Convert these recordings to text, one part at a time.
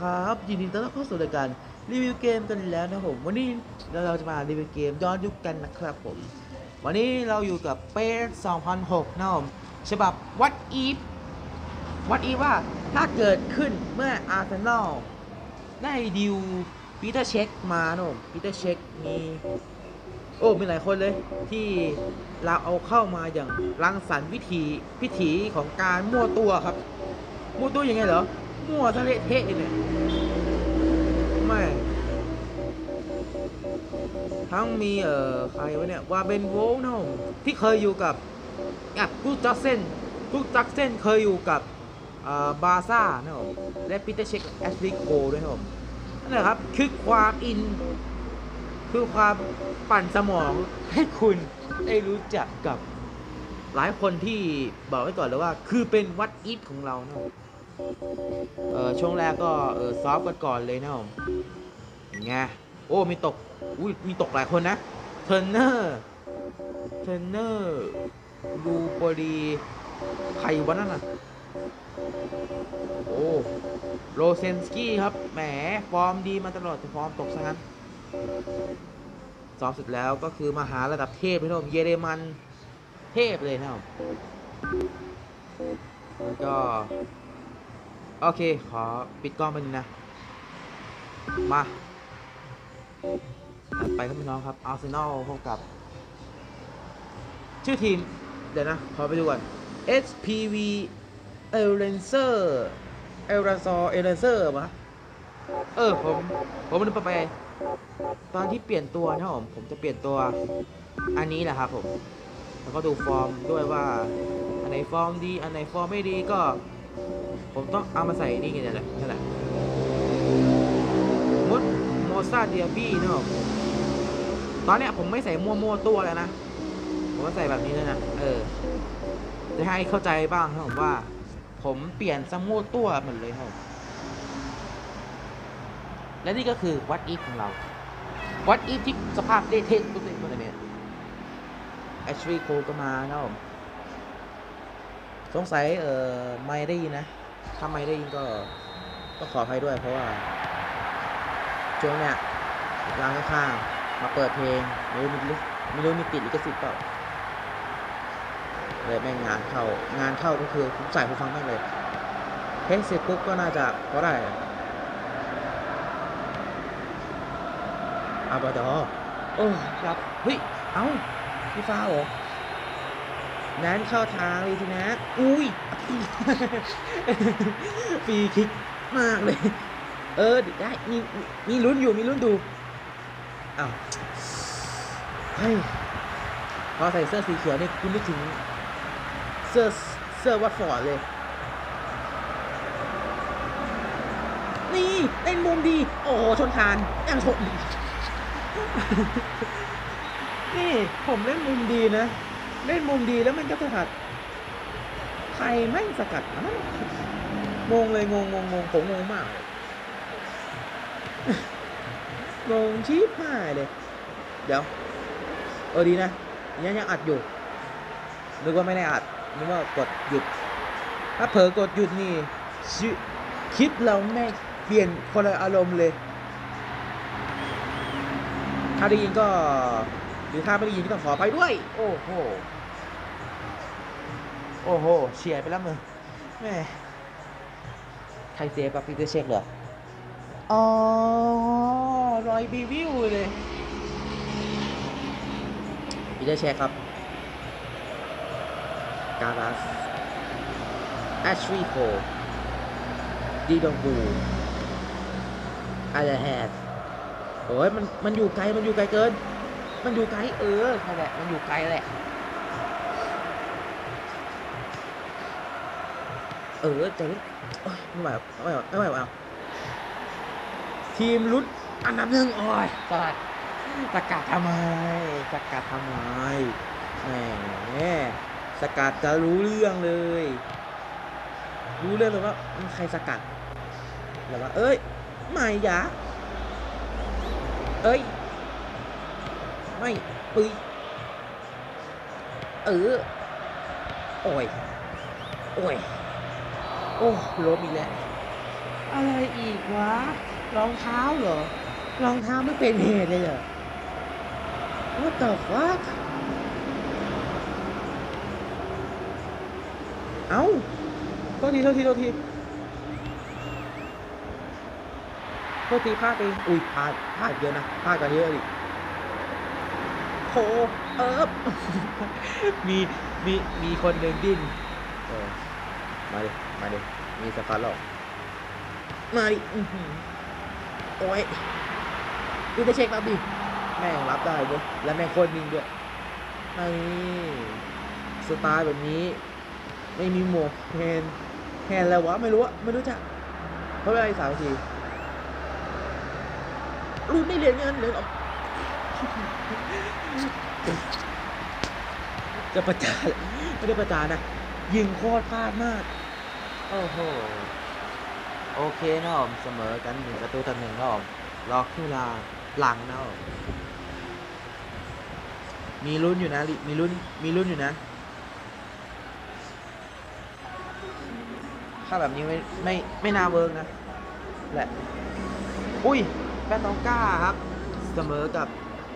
ครับ ยินดีต้อนรับเข้าสู่รายการรีวิวเกมกันแล้วนะครับผมวันนี้เราจะมารีวิวเกมย้อนยุคกันนะครับผม วันนี้เราอยู่กับเป้2006นะครับผมฉบับ What If What If ว่าถ้าเกิดขึ้นเมื่ออาร์เซนอลได้ดิวปีเตอร์เช็คมานะครับผมปีเตอร์เช็คมีโอ้ มีหลายคนเลยที่เราเอาเข้ามาอย่างรังสรรค์วิธีพิถีของการมั่วตัวครับ มั่วตัวยังไงเหรอ มั่วทะเลเทะเนี่ย ไม่ ทั้งมีเอ่อใครวะเนี่ยว่าเบนโวลนะผมที่เคยอยู่กับอะกูจักเซนกูจักเซนเคยอยู่กับเอ่อบาซ่านะผมและปีเตอร์เช็คแอชลีย์โคด้วยนะผมนั่นแหละครับคือความอิน คือความปั่นสมองให้คุณได้รู้จักกับหลายคนที่บอกไว้ก่อนเลยว่า คือเป็นวัดอีทของเรานะ เออช่วงแรกก็เออซอฟต์กันก่อนเลยนะผมไงโอ้มีตกอุ้ยมีตกหลายคนนะเทรนเนอร์เทรนเนอร์ดูบดีใครวะนั่นน่ะโอ้โรเซนสกี้ครับแหมฟอร์มดีมาตลอดแต่ฟอร์มตกซะงั้นซ้อมเสร็จแล้วก็คือมาหาระดับเทพเลยนะครับเยอรมันเทพเลยนะครับแล้วก็ โอเค ขอปิดกล้องไปนึงนะ มา ไปครับพี่น้องครับ อาร์เซนอลพบกับ ชื่อทีม เดี๋ยวนะ ขอไปดูก่อน SPV e l e n s e r e l r a z o r e l e n s e r ปะเออ ผม ผมมันไป ตอนที่เปลี่ยนตัวนะผม ผมจะเปลี่ยนตัวอันนี้แหละครับผม แล้วก็ดูฟอร์มด้วยว่า อันไหนฟอร์มดี อันไหนฟอร์มไม่ดีก็ ผมต้องเอามาใส่นี่ไงนั่นแหละนั่นแหละมดโมซาเดียบี้เนะตอนเนี้ยผมไม่ใส่มั่วๆตัวแล้วนะ ผมก็ใส่แบบนี้เลยนะ เออ จะให้เข้าใจบ้างครับผมว่า ผมเปลี่ยนซะมั่วตัวหมดเลยครับ และนี่ก็คือวัดอีฟของเรา วัดอีฟที่สภาพเละเทะตุ๊กติ๊กมาเลยเนี่ยแอชลีย์โคก็มาเนาะสงสัยเอ่อไม่ได้ยินนะ ถ้าไม่ได้ยินก็ก็ขออภัยด้วยเพราะว่าช่วงเนี้ยร้านข้างๆมาเปิดเพลงไม่รู้มีลิขไม่รู้มีติดลิขสิทธิ์เปล่าเลยแม่งงานเข้างานเข้าก็คือผมใส่หูฟังแม่งเลยเพลงเสร็จปุ๊บก็น่าจะก็ได้อาบาดอโอ้ครับเฮ้ยเอ้าพี่ฟ้าเหรอ นั้นเข้าทางเลยทีนะ อุ้ยฟรีคิกมากเลย เออได้มีมีลุ้นอยู่มีลุ้นดูอ้าวเฮ้ยพอใส่เสื้อสีเขียวนี่คุณนึกถึงเสื้อเสื้อวัดฟอร์ดเลย นี่เล่นมุมดี โอ้โห ชนคานยังชนนี่ ผมเล่นมุมดีนะ เล่นมุมดีแล้วมันก็สกัดใครแม่งสกัดอ้าวงงเลยงงงงงงผมงงมากเลยงงชีพหายเลย เดี๋ยว เออดีนะยังยังอัดอยู่นึกว่าไม่ได้อัดนึกว่ากดหยุด ถ้าเผลอกดหยุดนี่คลิปเราแม่เปลี่ยนคนละอารมณ์เลย ถ้าได้ยินก็ หรือถ้าไม่ได้ยินก็ต้องขอไปด้วย โอ้โห โอ้โหเฉียดไปแล้วมึงแม่ใครเซฟกับพีเตอร์เช็คเหรอ อ๋อ รอยบีวิวเลยพีเตอร์เช็คครับ การัสแอชรีโคดีดองบูอาร์แฮดโอ้ยมันมันอยู่ไกล มันอยู่ไกลเกิน มันอยู่ไกลเออนั่นแหละมันอยู่ไกลแหละ เออใจเย็นไม่ไหวไม่ไหวไม่ไหวเอาทีมลุ้นอันดับหนึ่งโอ้ยสกัดสกัดทำไมสกัดทำไมแหมสกัดจะรู้เรื่องเลย รู้เรื่องเลยว่าใครสกัดแล้วว่า เอ้ยไม่ยาเอ้ย ไม่ปุ้ยเออโอ้ยโอ้ยโอ้ล้มอีกแล้วโอะไรอีกวะรองเท้าเหรอรองเท้าไม่เป็นเหตุเลยเหรอ What the fuck เอ้าโทษทีโทษทีโทษทีโทษทีพลาดไปอุ้ยพลาดพลาดเยอะนะพลาดกันเยอะดิ โถเอิบมีมีมีคนหนึ่งดิ้นเออมาดิ มาดิ มีสกัดหรอกมาดิอื้อหือโอ้ยดูไปเช็ครับดิแม่งรับได้เว้ยและแม่งโคตรนิ่งด้วยนี่สไตล์แบบนี้ ไม่มีหมวกแฮนด์แฮนด์อะไรวะ ไม่รู้อะไม่รู้จักเพราะเวลาอีกสามนาทีรุ่นไม่เหรียญเงินเหรียญออก จะประจานไม่ได้ประจานนะ ยิงโคตรพลาดมาก โอ้โห โอเคนะผมเสมอกันหนึ่งประตูต่อหนึ่งนะผมรอครึ่งเวลาหลังนะผมมีลุ้นอยู่นะมีลุ้นมีลุ้นอยู่นะถ้าแบบนี้ไม่ไม่ไม่น่าเวิร์กนะแหละ อุ้ยแปนตองก้าครับ เสมอกับ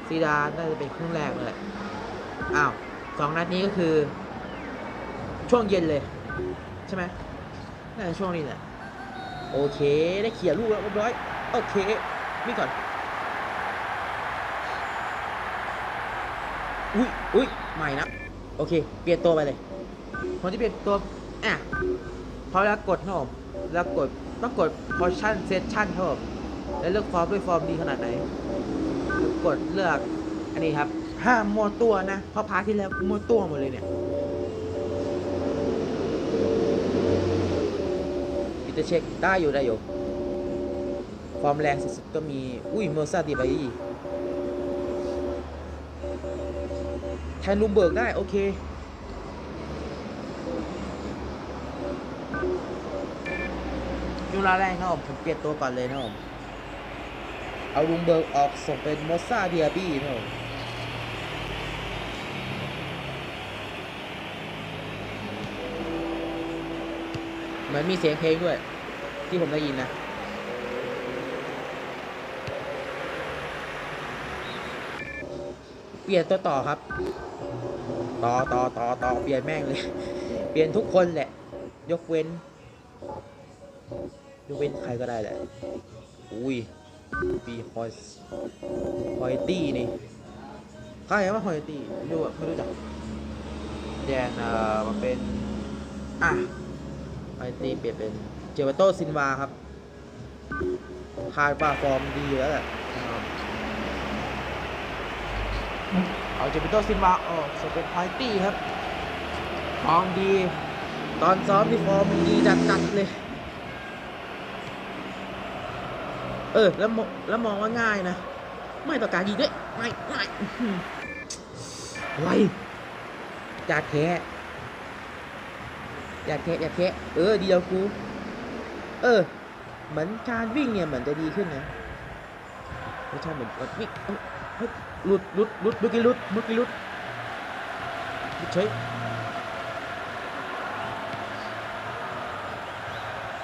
ซีดานน่าจะเป็นครึ่งแรกเลยอ้าวสองนัดนี้ก็คือ ช่วงเย็นเลย ใช่ไหมน่าจะช่วงนี้แหละโอเค ได้เขี่ยลูกแล้วเรียบร้อย โอเคนี่ก่อน อุ้ยอุ้ยใหม่นะ โอเค เปลี่ยนตัวไปเลยคนที่เปลี่ยนตัวอะพอแล้วกดนะผมแล้วกดต้องกด position session ครับผมแล้วเลือกฟอร์มด้วยฟอร์มดีขนาดไหน กดเลือกอันนี้ครับ ห้ามมัวตัวนะ เพราะพาร์ทที่แล้วมัวตัวหมดเลยเนี่ยอิตาเช็คได้อยู่ได้อยู่ฟอร์มแรงสุดๆก็มี อุ้ยเมอร์ซาดีไปอีแทนลุมเบิร์กได้ โอเคยุราแรงนะผมผมเปลี่ยนตัวก่อนเลยนะผม เอาลุมเบิร์กออกส่งเป็นโมซาเดียบี้นะเหมือนมีเสียงเพลงด้วย ที่ผมได้ยินนะเปลี่ยนตัวต่อครับ ต่อต่อต่อต่อเปลี่ยนแม่งเลย เปลี่ยนทุกคนแหละ ยกเว้น ยกเว้นใครก็ได้แหละ อุ้ย ปีฮอยฮอยตี้นี่ใครว่าฮอยตี้ไม่รู้อะไม่รู้จักแดนเอ่อมาเป็นอะฮอยตี้เปลี่ยนเป็นเจวาโตซินวาครับคาดว่าฟอร์มดีแล้วแหละเอาเจวาโตซินวาออกส่งเป็นฮอยตี้ครับฟอร์มดี ตอนซ้อมที่ฟอร์มดีจัดๆเลย เออ แล้วมองแล้วมองว่าง่ายนะ ไม่ต่อการยิงด้วยไม่ไม่ไวอยากแค่อยากแค่อยากแค่เออดีแล้วกู เออ เหมือนการวิ่งเนี่ยเหมือนจะดีขึ้นนะไม่ใช่เหมือนวิ่งเฮ้ยหลุดหลุดหลุดเมื่อกี้หลุดเมื่อกี้หลุดหลุดเฉย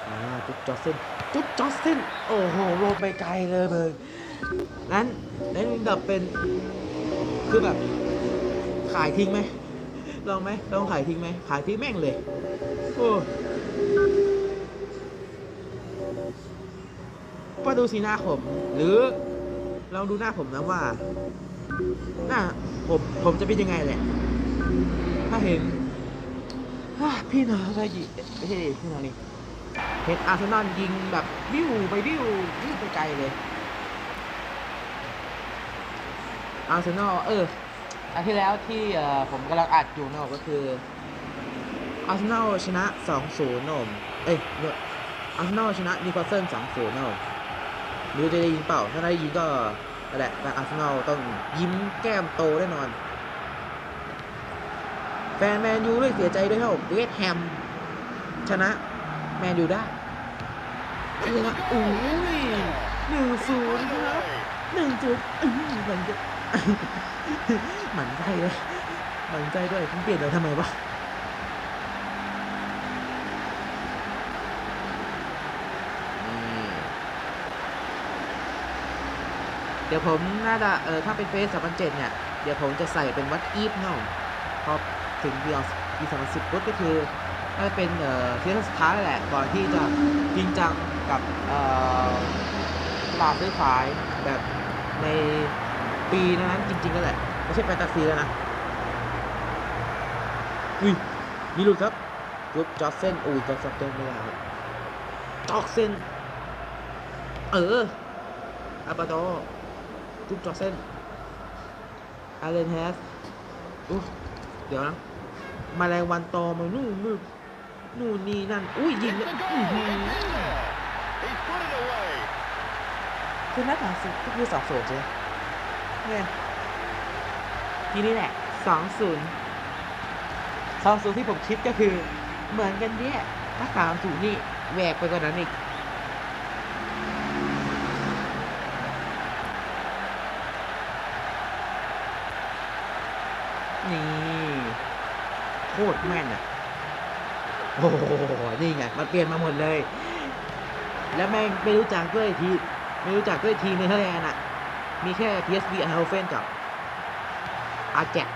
อ่า จุดจอดเส้นจุดจอสินโอ้โหลงไปไกลเลยเบิร์นั้นนั้นดับเป็นคือแบบขายทิ้งไหมลองไหมลองขายทิ้งไหมขายทิ้งแม่งเลยโอ้มาดูสีหน้าผม หรือลองดูหน้าผมนะว่า หน้าผมผมจะเป็นยังไงแหละ ถ้าเห็นพี่นาอะไรยิไม่ใช่พี่นานี่ เห็นอาร์เซนอลยิงแบบวิวไปวิววิวไปไกลเลย อาร์เซนอลเอออันที่แล้วที่ผมกำลังอัดอยู่นอะก็คืออาร์เซนอลชนะ 2-0นะผมเอ้ยเนออาร์เซนอลชนะนิวคาสเซิล2-0นะผมไม่รู้จะได้ยินเปล่า ถ้าได้ยินก็แหละแต่อาร์เซนอลต้องยิ้มแก้มโตแน่นอน แฟนแมนยูด้วยเสียใจด้วยครับเวสต์แฮมชนะ แมนอยู่ได้ชนะโอ้ยหนึ่งศูนย์ครับหนึ่งจุดมันจะหมันใจเลยหมันใจด้วยเปลี่ยนเราทำไมวะเดี๋ยวผมน่าจะเออถ้าเป็นเฟสสามพันเจ็ดเนี่ย เดี๋ยวผมจะใส่เป็นวัดอีฟเนาะพอถึงปีปีสองนสิบปุ๊บก็คือ น่าจะเป็นเซีซั่นสุดท้ายแหละ ก่อนที่จะจริงจังกับตลาดซื้อขายแบบในปีนั้นจริงๆก็แหละ ไม่ใช่แฟนตาซีแล้วนะ อุ้ย มีหลุดครับยุบจอร์เซนอุ้ยจอร์เซนไม่ได้ครับจอร์เซนเอออาบาโดยุบจอร์เซนอาเลนแฮสอู้เดี๋ยวนะมาแรงวันตอมานู่นนู่น นู่นนี่นั่น อุ้ยยิง It's เลย a อื้อ goal. หือ It's in there. He put it away. คือนัดหลังสุดก็คือสองศูนย์ใช่ไหมเนี่ยทีนี้แหละสองศูนย์สองศูนย์ที่ผมคิดก็คือ เหมือนกันเนี่ยถ้าสามศูนย์นี่แหวกไปกว่านั้นอีกนี่โคตรแม่นอะ โอ้โหนี่ไงมันเปลี่ยนมาหมดเลย แล้วแม่งไม่รู้จักด้วยทีไม่รู้จักด้วยทีมในเทอร์แลนด์อะ มีแค่ PSV ไอ h เฟนกับอาแจก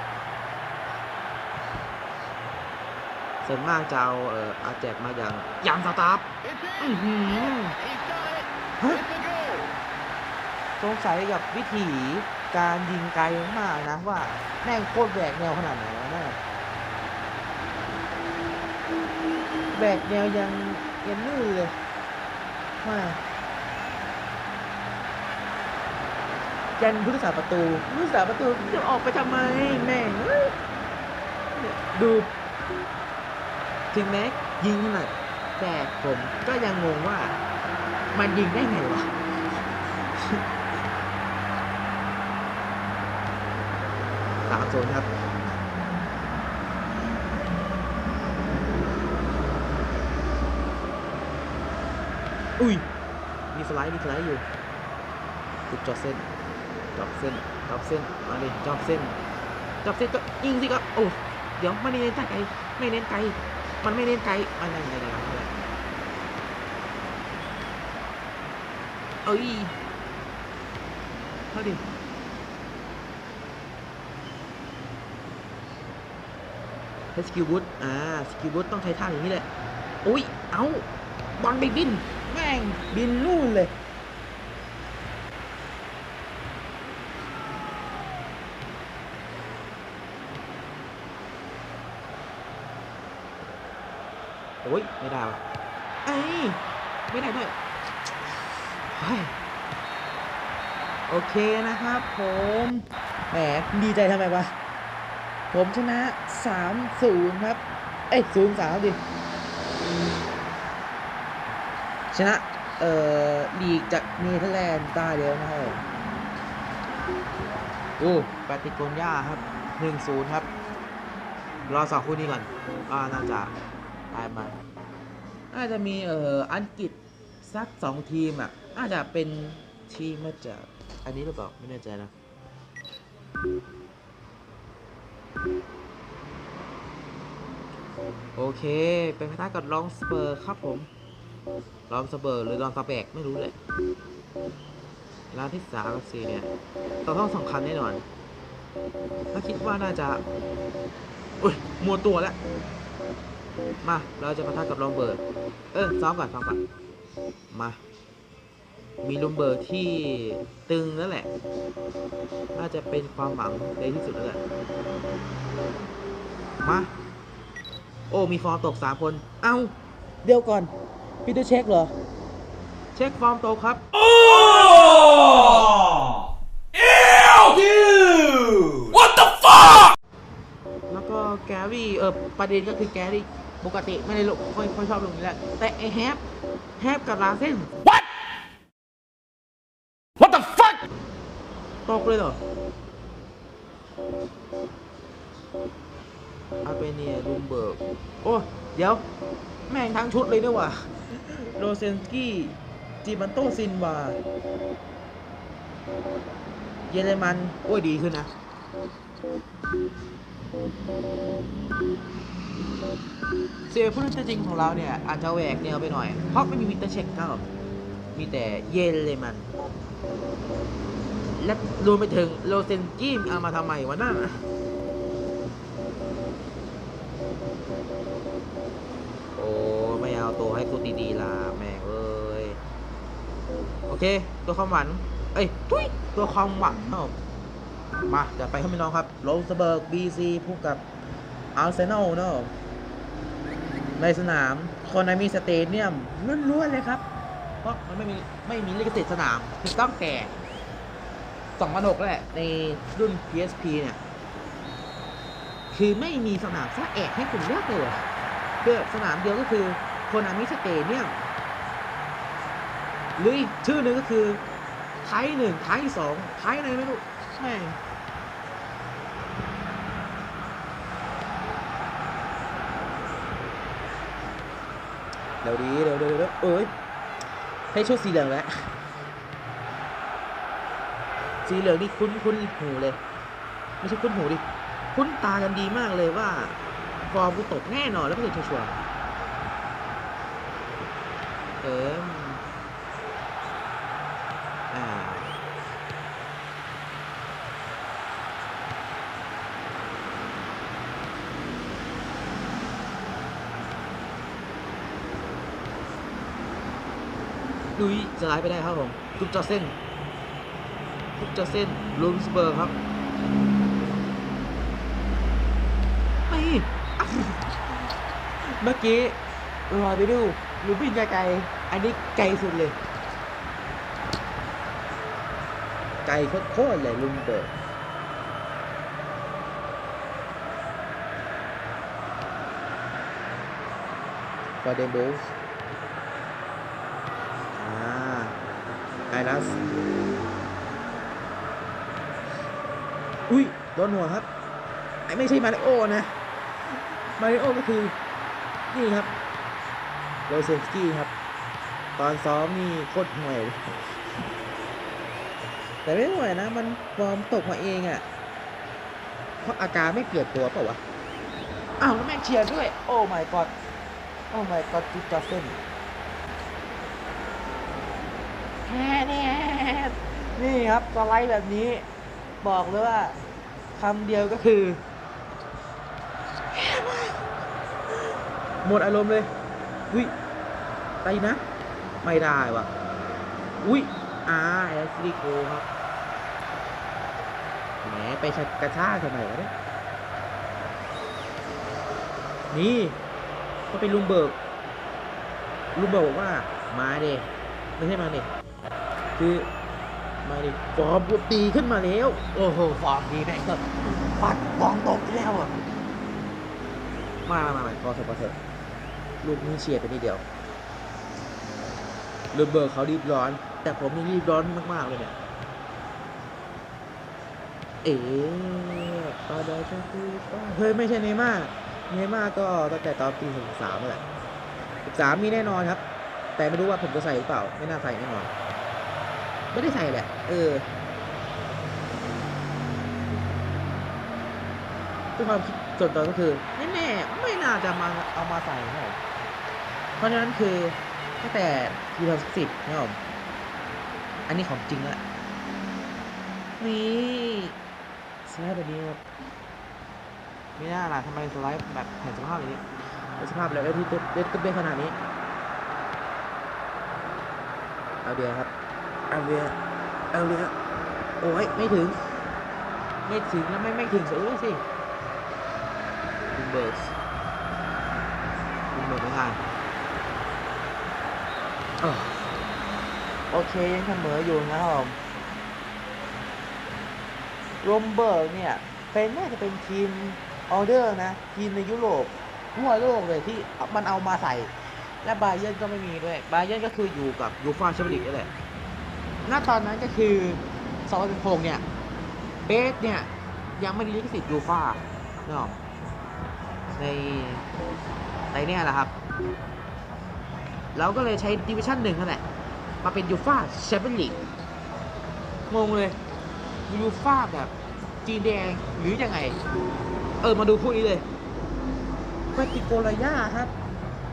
ส่วนมากจะเอาเอ่ออาแจกมาอย่างยางสตาร์ฟสงสัยกับวิธีการยิงไกลมากนะว่าแม่งโคตรแบกแนวขนาดไหนวะ แบกแนวยังยังนื่อเลยว่ายันพุทธศาสประตูพุทธศาสประตูจะออกไปทำไมแม่งดูถึงแม้ยิงขนาดแต่ผมก็ยังงงว่า มันยิงได้ไงวะสามโซนครับ อุ้ย มีสไลด์ มีสไลด์อยู่ติดจอบเส้นจอบเส้นจอบเส้น มาเลยจอบเส้นจอบเส้นก็ยิงสิครับโอ้ เดี๋ยวไม่ได้เน้นไกล ไม่เน้นไกล มันไม่เน้นไกลมันยังไงนะครับเอ้ยเข้าดิใช้สกิลบูทอ่า สกิลบูทต้องใช้ท่าอย่างนี้แหละ อุ้ย เอาบอลไปบิน แม่งบินนู่นเลย โอ้ย ไม่ได้ว่ะไอ้ยไม่ได้ด้วยเฮ้ยโอเคนะครับผม แหม ดีใจทำไมวะ ผมชนะ 3-0 ครับ เอ้ย0-3ดิ ชนะเอ่อลีกจากเนเธอร์แลนด์ได้แล้วนะครับผมดูปาติโกนย่าครับ1-0ครับ รอสองคู่นี้ก่อนอ่าน่าจะตายมาน่าจะมีเอ่ออังกฤษสักสองทีมอะน่าจะเป็นทีมมาจากอันนี้หรือเปล่าไม่แน่ใจนะโอเค เป็นพนักกับลองสเปอร์ครับผม ลองสเปอร์หรือลองสเปกไม่รู้เลยร้านที่สามกับสี่เนี่ยเราต้องสำคัญแน่นอน ถ้าคิดว่าน่าจะอุ้ยมัวตัวแล้ว มา เราจะมาทักกับลองเบิร์ดเออซ้อมก่อนซ้อมก่อน มา มีลุมเบิร์ดที่ตึงแล้วแหละ น่าจะเป็นความหวังในที่สุดแล้วแหละ มา โอ้ มีฟอร์มตก3คน เอ้า เดี๋ยวก่อน พีเตอร์เช็คเหรอ เช็คฟอร์มตกครับ What the fuck? แล้วก็แกรี่เออประเด็นก็คือแกรี่ปกติไม่ได้ลงค่อยค่อยชอบลงนี้แหละแต่ไอแฮปแฮปกับลาเส้น What? What the fuck? ตกเลยเหรออาเปเนียลุมเบิร์ก โอ้ เดี๋ยว แม่งทั้งชุดเลยด้วยว่ะโรเซนสกี้จิมันโตซินวาเยอรมันโอ้ยดีขึ้นนะ เสียผู้เล่นตัวจริงของเราเนี่ย อาจจะแหวกแนวไปหน่อย เพราะไม่มีวินเตอร์เช็คครับมีแต่เยอรมัน และรวมไปถึงโลเซนกี้เอามาทำไมวะนั่น อ้ไม่เอาตัวให้กูดีๆล่ะแม่งเอ้ยโอเค ตัวความหวังเอ้ยทุยตัวความหวังเอ้ามาจะไปให้พี่น้องครับโรสเบิร์กบีซีพบกับอาร์เซนอลเนาะในสนามคอนนมีสเตเดียมล้วนๆเลยครับ เพราะมันไม่มีไม่มีลิขสิทธิ์สนามคือต้องแต่2006แล้วแหละ ในรุ่น PSP เนี่ย คือไม่มีสนามสักแอกให้คุณเลือกเลย เพื่อสนามเดียวก็คือโคนามิสเตเดียมหรืออีกชื่อหนึ่งก็คือไทยหนึ่งไทยสองไทยอะไรไม่รู้แม่เดี๋ยวดีเดี๋ยวเดี๋ยวเดี๋ยวเอ้ยให้ชุดสีเหลืองแล้วสีเหลืองนี่คุ้นคุ้นหูเลย ไม่ใช่คุ้นหูดิ คุ้นตากันดีมากเลยว่า ฟอร์มกูตกแน่นอนแล้วก็คือชัวร์เอออ่าลุยสไลด์ไปได้ครับผมทุกจอเส้นทุกจอเส้นลูมสเบอร์ครับไม่อะ เมื่อกี้รอไปดูลูบินไกลๆอันนี้ไกลสุดเลย ไกลโคตรเลยลุงเบิร์กฟอร์เดนบูสอ่าไอรัสอุ้ยโดนหัวครับ ไอไม่ใช่มาริโอนะ มาริโอก็คือ นี่ครับโรเซนสกี้ครับ ตอนซ้อมนี่โคตรห่วย แต่ไม่ห่วยนะ มันฟอร์มตกมาเองอะ่ะ เพราะอาการไม่เปลี่ยนตัวเปล่าวะ อ้าวแล้วแม่งเชียร์ด้วย โอ้ my god โอ้ my god จิ๊บจัสเซนแฮ่แน่นี่ครับสไลด์แบบนี้ บอกเลยว่าคำเดียวก็คือ หมดอารมณ์เลย อุ้ยไปนะ ไม่ได้ว่ะอุ้ยอาแอสลิโกครับ แหมไปชักกระชากทำไมวะเนี่ย นี่ก็เป็นลุงเบิก ลุงเบิกบอกว่า มาเดไม่ใช่มาเดคือมาดิฟอร์มกูตีขึ้นมาแล้ว โอ้โห ฟอร์มดีแม่งก็ปัดฟองตกอีกแล้วอะ มามามามาพอเถอะพอเถอะ ลูกนี้เฉียดไปนิดเดียวลุงเบิกเขารีบร้อน แต่ผมนี่รีบร้อนมากๆเลยเนี่ย เอ๋ปาดาจะคือป้าเฮ้ย ไม่ใช่เนม่าเนม่าก็ตั้งแต่ตอนปีสามแหละสามมีแน่นอนครับ แต่ไม่รู้ว่าผมจะใส่หรือเปล่า ไม่น่าใส่แน่นอน ไม่ได้ใส่แหละ เออด้วยความคิดส่วนตัวก็คือแน่ๆไม่น่าจะมาเอามาใส่นะผม เพราะฉะนั้นคือตั้งแต่ปีสองสิบนะผมอันนี้ของจริงละนี่สไลด์แบบนี้ครับไม่น่าล่ะทำไมสไลด์แบบเห็นสภาพแบบนี้เป็นสภาพแล้วที่เด็ดก็เป็นขนาดนี้เอาเดียวครับเอาเดียวเอาเดียวโอ้ยไม่ถึง ไม่ถึงแล้วไม่ไม่ถึงสือสิลุงเบิร์สลุงเบิร์สไม่ทัน โอเคยังเสมออยู่นะครับผมโรมเบิร์กเนี่ย เป็นน่าจะเป็นทีมออเดอร์นะ ทีมในยุโรปทั่วโลกเลยที่มันเอามาใส่ และบาเยนก็ไม่มีด้วยบาเยนก็คืออยู่กับยูฟาแชมเปี้ยนลีกนี่แหละณตอนนั้นก็คือ2016เนี่ยเบสเนี่ย ยังไม่ได้ลิขสิทธิ์ยูฟ่าเนาะในในเนี่ยแหละครับ เราก็เลยใช้ดิวิชั่นหนึ่งนั่นแหละ มาเป็นยูฟ่าแชมเปี้ยนลีกงงเลยยูฟ่าแบบจีนแดงหรือยังไง เออ มาดูคู่นี้เลยปฏิโกลายาครับ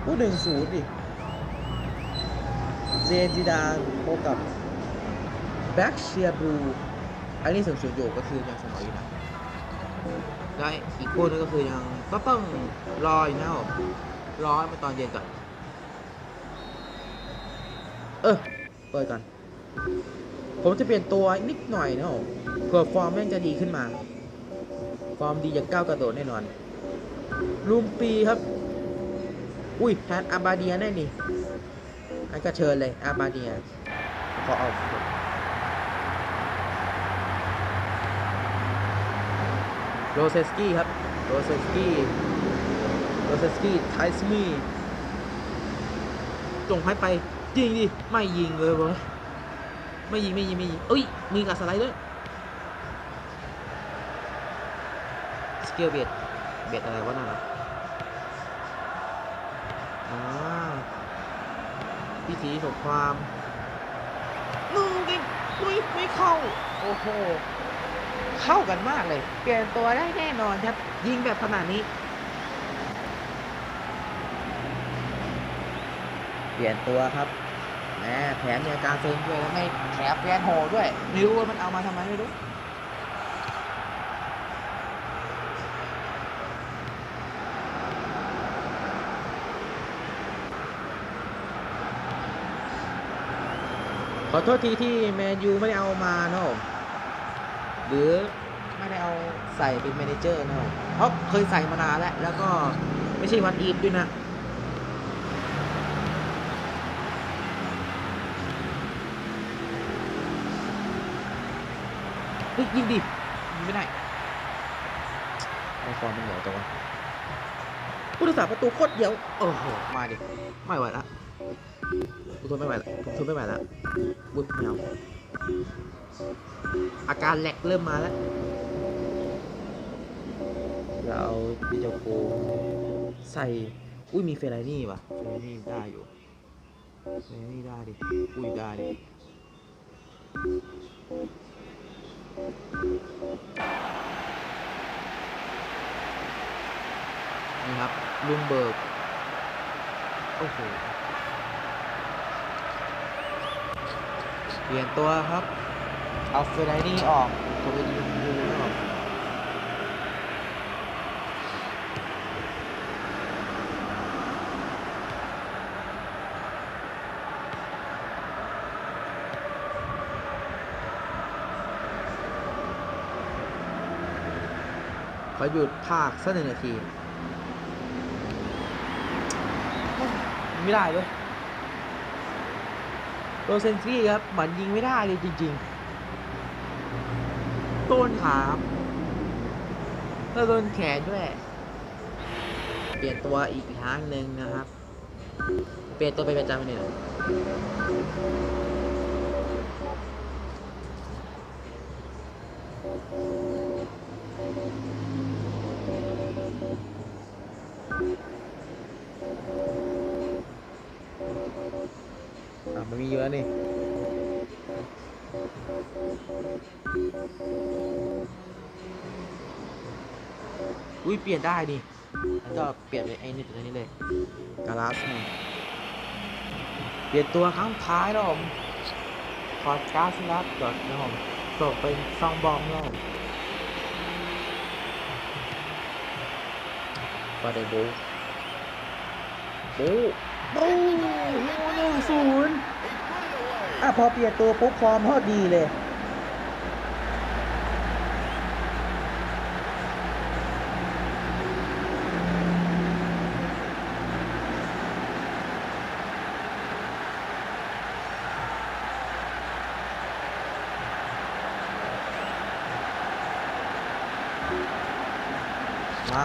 ผู้หนึ่งศูนย์ดิเจนจิดานพบกับแบ็กเชียบรูอันนี้ส่วนส่วนอยู่ก็คือยังเสมออยู่นะและอีกคู่นึงก็คือยังก็ต้องรออยู่นะครับผมรอให้มาตอนเย็นก่อน เออ เปิดก่อน ผมจะเปลี่ยนตัวนิดหน่อยนะครับเผื่อฟอร์มแม่งจะดีขึ้นมา ฟอร์มดีจากก้าวกระโดดแน่นอน ลุมปีครับ อุ้ยแทนอาบาเดียแน่นี่อันก็เชิญเลยอาบาเดียขอเอาโรเซสกี้ครับ โรเซสกี้โรเซสกี้ไทสมีจงให้ไป ยิงดิ ไม่ยิงเลยเว้ยไม่ยิงไม่ยิงไม่ยิงเอ้ย มีกับสไลด์ด้วย สเกลเบียดเบียดอะไรวะนั่นอะอ่าพิธีสงครามนูกินอุ้ยไม่เข้า โอ้โห เข้ากันมากเลย เปลี่ยนตัวได้แน่นอนครับ ยิงแบบขนาดนี้ เปลี่ยนตัวครับ แหมแถมมีอาการเซิงด้วยแล้วไม่แถมแฟนโหด้วยไม่รู้ว่ามันเอามาทำไมไม่รู้ขอโทษทีที่แมนยูไม่ได้เอามาเนอะหรือไม่ได้เอาใส่เป็นแมเนเจอร์เนอะเพราะเคยใส่มานานแล้ว แล้วก็ไม่ใช่วันอีฟด้วยนะ เฮ้ยยิงดิยิงไม่ได้ไอฟอร์มมันเหนียวจังวะผู้รักษาประตูโคตรเดียว โอ้โห มาดิ ไม่ไหวละกูทนไม่ไหวละผมทนไม่ไหวละบุดไม่เอาอาการแหลกเริ่มมาแล้ว เราเอาปิโจโกใส่ อุ้ยมีเฟรนี่ว่ะเฟรนี่ได้อยู่เฟรนี่ได้ดิ อุ้ยได้ดิ ลุมเบิร์กโอ้โหเปลี่ยนตัวครับเอาเฟรนนี่ออกตัวไปยิงยูแล้วออกขอหยุดภาคสักหนึ่งนาที ไม่ได้เลยโรเซนซี่ครับมันยิงไม่ได้เลยจริงๆต้นขาแล้วโดนแขนด้วย เปลี่ยนตัวอีกครั้งหนึ่งนะครับ เปลี่ยนตัวไปนประจำเลยเหร ออะมันมีเยอะนี่อุ้ยเปลี่ยนได้ดิแล้วก็เปลี่ยนเป็นไอ้นี่ตัวนี้เลยกาลาสนี่เปลี่ยนตัวครั้งสุดท้ายแล้วผมคอร์กาสลัสก่อนนะผมส่งเป็นซองบอมแล้วผมฟาเดโบโบ โบหนึ่งศูนย์อะพอเปลี่ยนตัวปุ๊บฟอร์มโคตรดีเลยมา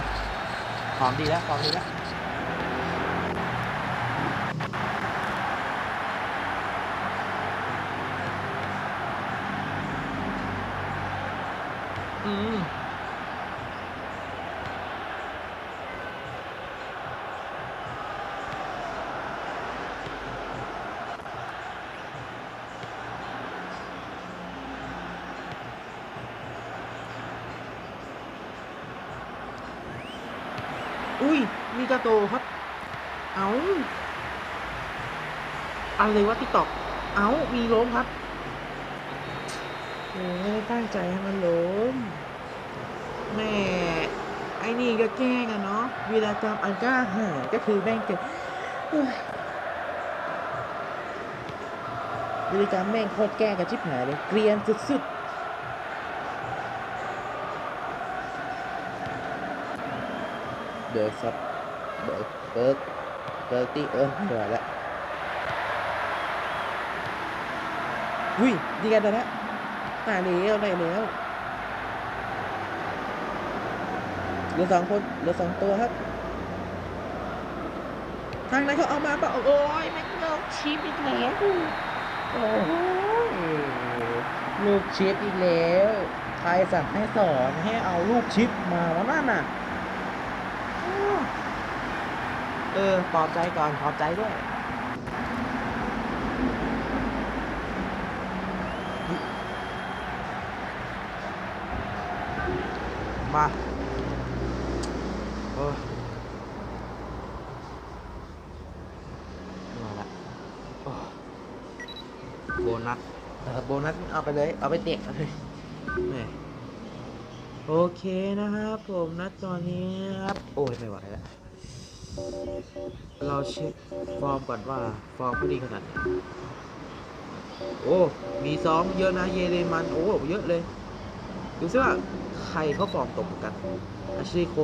หอมดีแล้วหอมดีแล้ว อืม อุ้ กระโตครับเอาอะไรวะติ๊กตอกเอามีล้มครับโอ้ไม่ได้ตั้งใจให้มันล้มแม่ไอ้นี่ก็แกล้งอะเนาะวีรกรรมอันก้าหาก็คือแม่งเกิดเฮ้ยวีรกรรมแม่งโคตรแกล้งกับชิบหายเลยเกรียนสุดๆเบิร์กครับ เบิร์กเบิร์กเบิร์กตี้เออไม่ไหวแล้วอุ้ยดีกันตอนนี้ตายแล้วได้แล้วเหลือสองคนเหลือสองตัวครับ ทางไหนเขาเอามาเปล่าโอ้ยแม่งลูกชิปอีกแล้วโอ้ยลูกชิปอีกแล้ว ใครสั่งให้สอนให้เอาลูกชิปมาวะนั่นน่ะอ้าว เออปลอบใจก่อนปลอบใจด้วยมาโอ้ยมาละโอ้ยโบนัสเออโบนัสเอาไปเลย เอาไปเตะเลยแหม่โอเคนะครับผมนะตอนนี้ครับ โอ้ยไม่ไหวแล้ว เราเช็คฟอร์มก่อนว่า ฟอร์มเขาดีขนาดไหนโอ้ มีซ้อมเยอะนะ เยเรมัน โอ้ เยอะเลย ดูซิว่าใครเขาฟอร์มตกกัน อาชิโค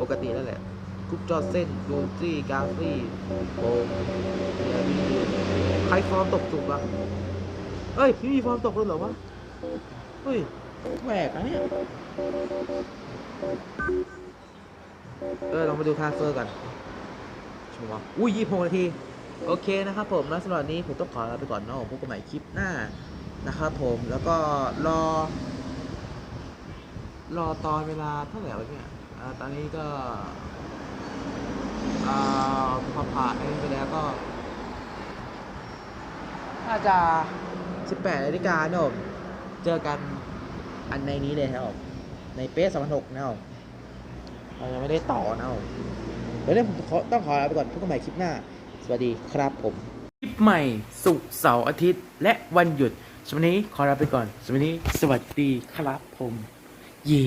ปกติแล้วแหละกุ๊กจอร์เซนดูซี่กาฟี่โบเดียบีใครฟอร์มตกสุดวะเอ้ยพี่มีฟอร์มตกเลยเหรอวะ เฮ้ยแหวกนะเนี่ยเออลองมาดูทราเฟอร์กัน ชัวร์อุ้ยยี่หกนาที โอเคนะครับผมแล้วสำหรับนี้ผมต้องขอลาไปก่อนเนาะพบกันใหม่คลิปหน้านะครับผมแล้วก็รอ รอตอนเวลาเท่าไหร่วะเนี่ยอตอนนี้ก็อ่าพอผ่านไปแล้วก็น่าจะ 18นาฬิกาเนอะเจอกันอันในนี้เลยครับในเป๊ะ2006นะเรายังไม่ได้ต่อนะเดี๋ย วนี้ผมขอต้องขอลาไปก่อนพบกันใหม่คลิปหน้า สวัสดีครับผม คลิปใหม่สุกเสาร์อาทิตย์ และวันหยุดสวันนี้ขอลาไปก่อนสวันนี้สวัสดีครับผม เย่